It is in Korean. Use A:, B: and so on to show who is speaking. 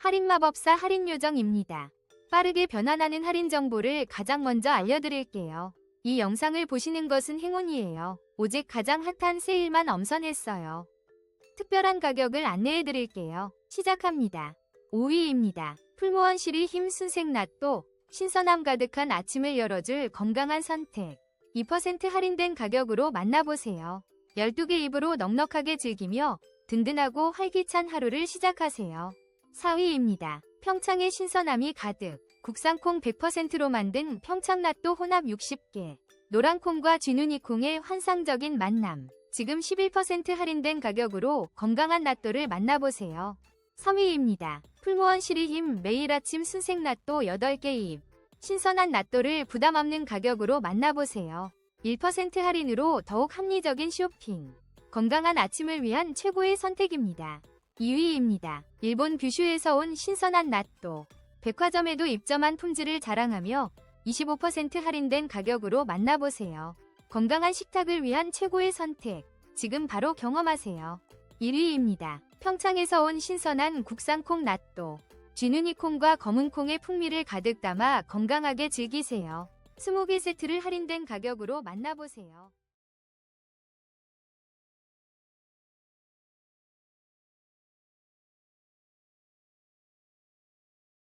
A: 할인마법사 할인요정입니다. 빠르게 변환하는 할인 정보를 가장 먼저 알려드릴게요. 이 영상을 보시는 것은 행운이에요. 오직 가장 핫한 세일만 엄선했어요. 특별한 가격을 안내해드릴게요. 시작합니다. 5위입니다. 풀무원 시리 힘 순색 낫또 신선함 가득한 아침을 열어줄 건강한 선택. 2% 할인된 가격으로 만나보세요. 12개 입으로 넉넉하게 즐기며 든든하고 활기찬 하루를 시작하세요. 4위입니다. 평창의 신선함이 가득. 국산콩 100%로 만든 평창낫또 혼합 60개. 노란콩과 쥐누니콩의 환상적인 만남. 지금 11% 할인된 가격으로 건강한 낫또를 만나보세요. 3위입니다. 풀무원 시리힘 매일 아침 순색 낫또 8개 입. 신선한 낫또를 부담 없는 가격으로 만나보세요. 1% 할인으로 더욱 합리적인 쇼핑. 건강한 아침을 위한 최고의 선택입니다. 2위입니다. 일본 뷰슈에서 온 신선한 낫또. 백화점에도 입점한 품질을 자랑하며 25% 할인된 가격으로 만나보세요. 건강한 식탁을 위한 최고의 선택. 지금 바로 경험하세요. 1위입니다. 평창에서 온 신선한 국산콩 낫또. 쥐누니 콩과 검은 콩의 풍미를 가득 담아 건강하게 즐기세요. 20개 세트를 할인된 가격으로 만나보세요.